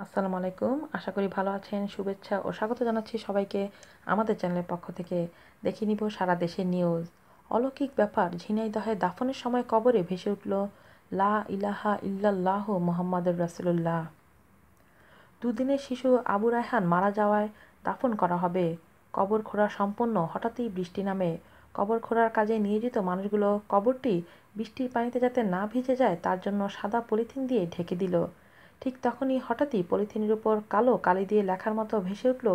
আসসালামু আলাইকুম। আশা করি ভালো আছেন, শুভেচ্ছা ও স্বাগত জানাচ্ছি সবাইকে আমাদের চ্যানেলের পক্ষ থেকে। দেখে নিব সারা দেশের নিউজ অলৌকিক ব্যাপার ঝিনাইদহে দাফনের সময় কবরে ভেসে উঠল, লা ইলাহা ইল্লাল্লাহ মোহাম্মদুর রাসুলুল্লাহ। দুদিনের শিশু আবু রায়হান মারা যাওয়ায় দাফন করা হবে। কবর খোঁড়া সম্পন্ন, হঠাৎই বৃষ্টি নামে। কবর খোঁড়ার কাজে নিয়োজিত মানুষগুলো কবরটি বৃষ্টির পানিতে যাতে না ভিজে যায়, তার জন্য সাদা পলিথিন দিয়ে ঢেকে দিল। ঠিক তখনই হঠাৎই পলিথিনের উপর কালো কালি দিয়ে লেখার মতো ভেসে উঠল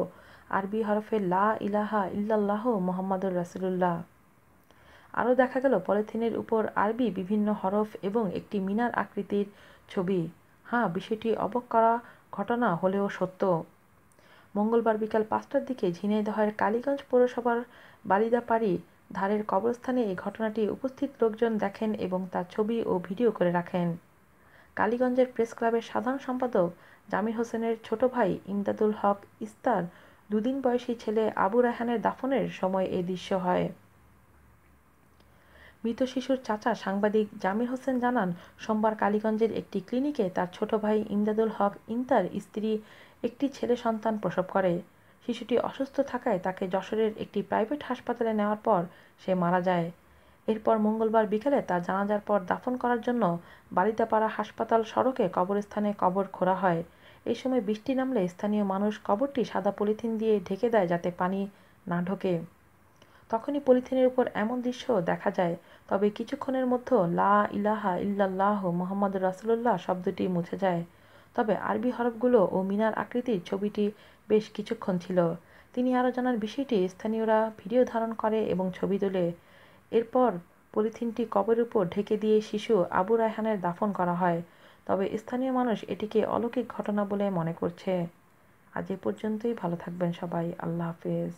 আরবি হরফে লা ইলাহা ইল্লাল্লাহ মোহাম্মদুর রাসুলুল্লাহ। আরও দেখা গেল পলিথিনের উপর আরবি বিভিন্ন হরফ এবং একটি মিনার আকৃতির ছবি। হ্যাঁ বিষয়টি অবাক করা ঘটনা হলেও সত্য। মঙ্গলবার বিকাল পাঁচটার দিকে ঝিনাইদহের কালীগঞ্জ পৌরসভার বালিদাপাড়ি ধারের কবরস্থানে এই ঘটনাটি উপস্থিত লোকজন দেখেন এবং তার ছবি ও ভিডিও করে রাখেন। কালীগঞ্জের প্রেস ক্লাবের সাধারণ সম্পাদক জামির হোসেনের ছোট ভাই ইমদাদুল হক ইস্তার দুদিন বয়সী ছেলে আবু রায়হানের দাফনের সময় এই দৃশ্য হয়। মৃত শিশুর চাচা সাংবাদিক জামির হোসেন জানান, সোমবার কালীগঞ্জের একটি ক্লিনিকে তার ছোট ভাই ইমদাদুল হক ইন্তার স্ত্রী, একটি ছেলে সন্তান প্রসব করে। শিশুটি অসুস্থ থাকায় তাকে যশোরের একটি প্রাইভেট হাসপাতালে নেওয়ার পর সে মারা যায়। এরপর মঙ্গলবার বিকেলে তার জানাজার পর দাফন করার জন্য বালিতাপাড়া হাসপাতাল সড়কে কবরস্থানে কবর খোঁড়া হয়। এই সময় বৃষ্টি নামলে স্থানীয় মানুষ কবরটি সাদা পলিথিন দিয়ে ঢেকে দেয় যাতে পানি না ঢোকে। তখনই পলিথিনের উপর এমন দৃশ্য দেখা যায়, তবে কিছুক্ষণের মধ্যে লা ইলাহা ইল্লাল্লাহ মোহাম্মদ রাসুল্লাহ শব্দটি মুছে যায়। তবে আরবি হরফগুলো ও মিনার আকৃতির ছবিটি বেশ কিছুক্ষণ ছিল। তিনি আরও জানার বিষয়টি স্থানীয়রা ভিডিও ধারণ করে এবং ছবি তোলে। এরপর পলিথিনটি কবের উপর ঢেকে দিয়ে শিশু আবু রায়হানের দাফন করা হয়। তবে স্থানীয় মানুষ এটিকে অলৌকিক ঘটনা বলে মনে করছে। আজ এ পর্যন্তই, ভালো থাকবেন সবাই। আল্লাহ হাফেজ।